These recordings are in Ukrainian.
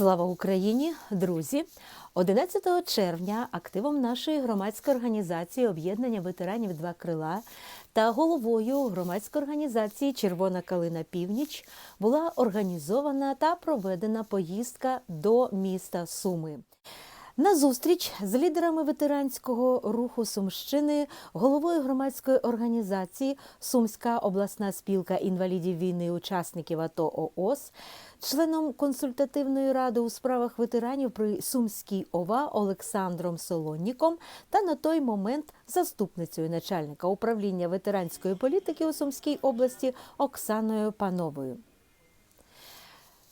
Слава Україні, друзі! 11 червня активом нашої громадської організації об'єднання ветеранів Два крила та головою громадської організації Червона калина Північ була організована та проведена поїздка до міста Суми. На зустріч з лідерами ветеранського руху Сумщини, головою громадської організації Сумська обласна спілка інвалідів війни учасників АТО ООС, членом консультативної ради у справах ветеранів при Сумській ОВА Олександром Солонніком та на той момент заступницею начальника управління ветеранської політики у Сумській області Оксаною Пановою.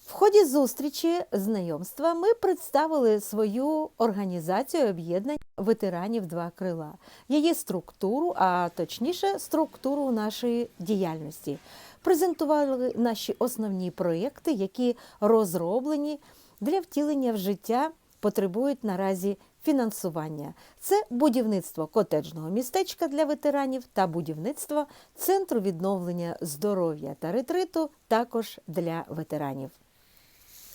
В ході зустрічі знайомства ми представили свою організацію об'єднань ветеранів Два крила, її структуру, а точніше структуру нашої діяльності. Презентували наші основні проєкти, які розроблені для втілення в життя, потребують наразі фінансування. Це будівництво котеджного містечка для ветеранів та будівництво центру відновлення здоров'я та ретриту також для ветеранів.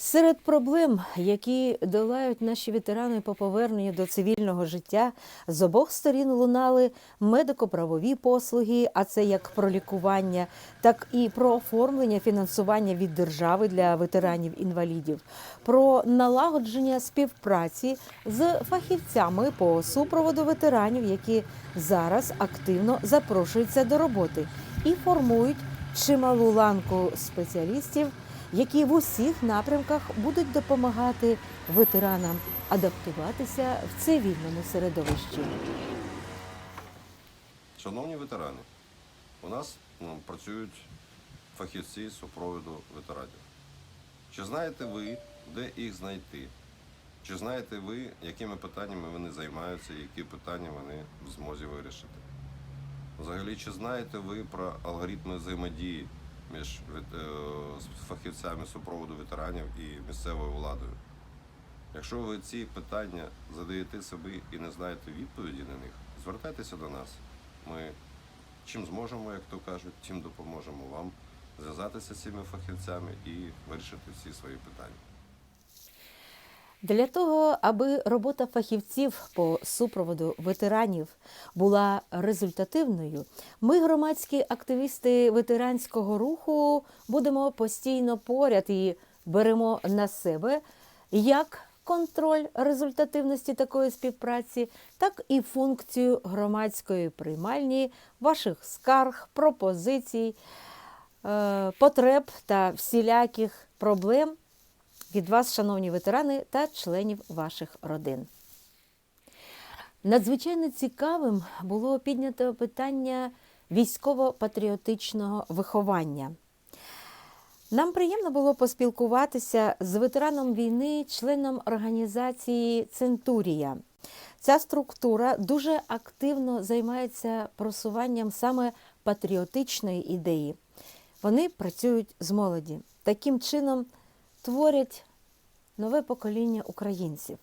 Серед проблем, які долають наші ветерани по поверненню до цивільного життя, з обох сторін лунали медико-правові послуги, а це як про лікування, так і про оформлення фінансування від держави для ветеранів-інвалідів, про налагодження співпраці з фахівцями по супроводу ветеранів, які зараз активно запрошуються до роботи і формують чималу ланку спеціалістів які в усіх напрямках будуть допомагати ветеранам адаптуватися в цивільному середовищі. Шановні ветерани, у нас працюють фахівці супроводу ветеранів. Чи знаєте ви, де їх знайти? Чи знаєте ви, якими питаннями вони займаються, які питання вони в змозі вирішити? Взагалі, чи знаєте ви про алгоритми взаємодії між е, фахівцями супроводу ветеранів і місцевою владою? Якщо ви ці питання задаєте собі і не знаєте відповіді на них, звертайтеся до нас. Ми чим зможемо, як то кажуть, тим допоможемо вам зв'язатися з цими фахівцями і вирішити всі свої питання. Для того, аби робота фахівців по супроводу ветеранів була результативною, ми, громадські активісти ветеранського руху, будемо постійно поряд і беремо на себе як контроль результативності такої співпраці, так і функцію громадської приймальні ваших скарг, пропозицій, е, потреб та всіляких проблем від вас, шановні ветерани та членів ваших родин. Надзвичайно цікавим було піднято питання військово-патріотичного виховання. Нам приємно було поспілкуватися з ветераном війни, членом організації Центурія. Ця структура дуже активно займається просуванням саме патріотичної ідеї. Вони працюють з молоді. Таким чином творять нове покоління українців.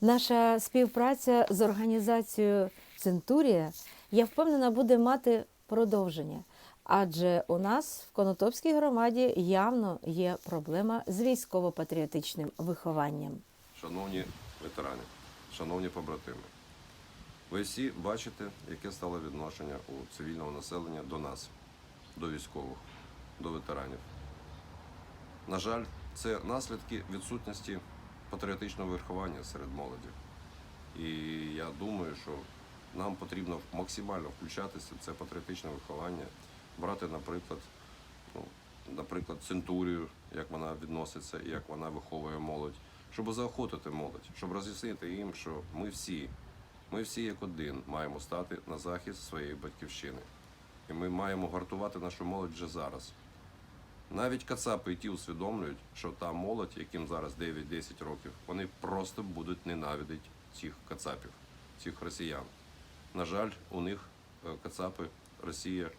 Наша співпраця з організацією Центурія, я впевнена, буде мати продовження. Адже у нас в Конотопській громаді явно є проблема з військово-патріотичним вихованням. Шановні ветерани, шановні побратими, ви всі бачите, яке стало відношення у цивільного населення до нас, до військових, до ветеранів. На жаль, це наслідки відсутності патріотичного виховання серед молоді. І я думаю, що нам потрібно максимально включатися в це патріотичне виховання, брати, наприклад, ну, наприклад, центурію, як вона відноситься, як вона виховує молодь, щоб заохотити молодь, щоб роз'яснити їм, що ми всі, ми всі як один маємо стати на захист своєї батьківщини. І ми маємо гартувати нашу молодь вже зараз. Навіть кацапи і ті усвідомлюють, що та молодь, яким зараз 9-10 років, вони просто будуть ненавидіти цих кацапів, цих росіян. На жаль, у них е, кацапи Росія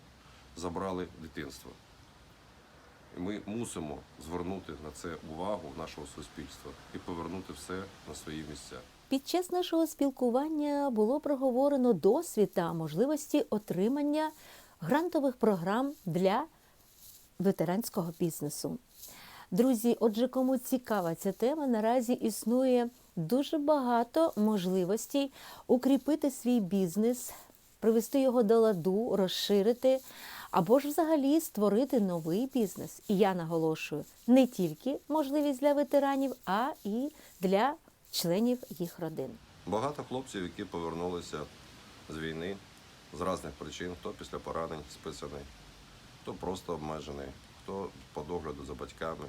забрали дитинство. І ми мусимо звернути на це увагу нашого суспільства і повернути все на свої місця. Під час нашого спілкування було проговорено досвід та можливості отримання грантових програм для ветеранського бізнесу. Друзі, отже, кому цікава ця тема, наразі існує дуже багато можливостей укріпити свій бізнес, привести його до ладу, розширити або ж взагалі створити новий бізнес. І я наголошую не тільки можливість для ветеранів, а і для членів їх родин. Багато хлопців, які повернулися з війни з різних причин, хто після поранень списаний, хто просто обмежений, хто по догляду за батьками.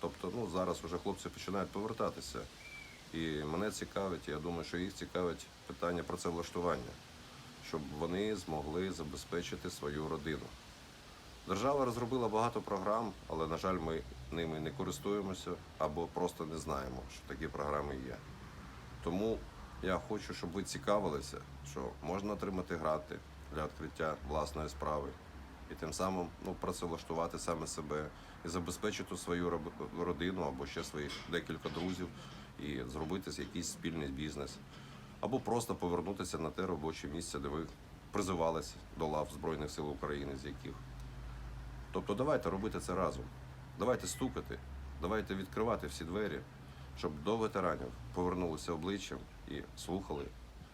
Тобто, ну зараз вже хлопці починають повертатися. І мене цікавить, я думаю, що їх цікавить питання працевлаштування, щоб вони змогли забезпечити свою родину. Держава розробила багато програм, але, на жаль, ми ними не користуємося або просто не знаємо, що такі програми є. Тому я хочу, щоб ви цікавилися, що можна отримати гранти для відкриття власної справи і тим самим ну, працевлаштувати саме себе і забезпечити свою родину або ще своїх декілька друзів і зробити якийсь спільний бізнес. Або просто повернутися на те робоче місце, де ви призивалися до лав Збройних сил України, з яких. Тобто давайте робити це разом. Давайте стукати, давайте відкривати всі двері, щоб до ветеранів повернулися обличчям і слухали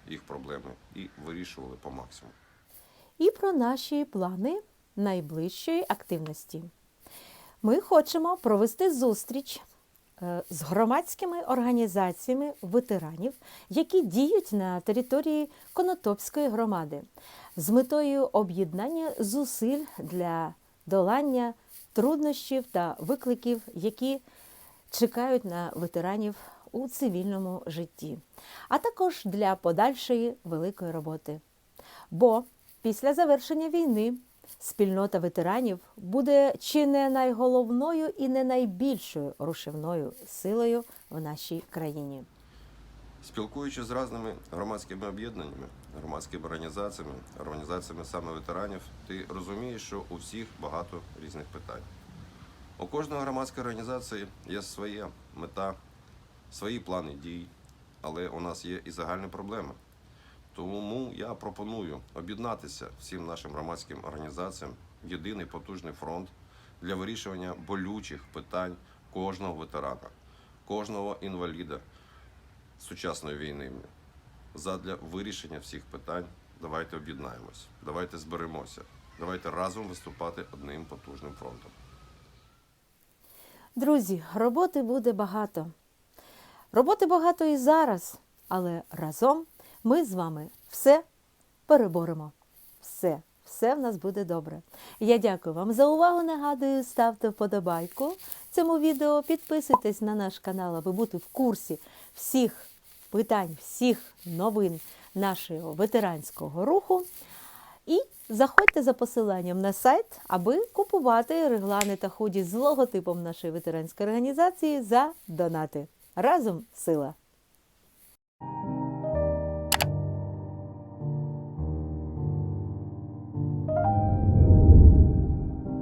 їх проблеми і вирішували по максимуму. І про наші плани найближчої активності. Ми хочемо провести зустріч е, з громадськими організаціями ветеранів, які діють на території Конотопської громади, з метою об'єднання зусиль для долання труднощів та викликів, які чекають на ветеранів у цивільному житті, а також для подальшої великої роботи. Бо після завершення війни спільнота ветеранів буде чи не найголовною і не найбільшою рушівною силою в нашій країні. Спілкуючись з різними громадськими об'єднаннями, громадськими організаціями, організаціями саме ветеранів, ти розумієш, що у всіх багато різних питань. У кожної громадської організації є своя мета, свої плани дій, але у нас є і загальні проблеми. Тому я пропоную об'єднатися всім нашим громадським організаціям в єдиний потужний фронт для вирішування болючих питань кожного ветерана, кожного інваліда сучасної війни. Задля вирішення всіх питань давайте об'єднаємось, давайте зберемося, давайте разом виступати одним потужним фронтом. Друзі, роботи буде багато. Роботи багато і зараз, але разом ми з вами все переборемо. Все, все в нас буде добре. Я дякую вам за увагу. Нагадую, ставте вподобайку цьому відео, підписуйтесь на наш канал, аби бути в курсі всіх питань, всіх новин нашого ветеранського руху. І заходьте за посиланням на сайт, аби купувати реглани та худі з логотипом нашої ветеранської організації за донати. Разом сила!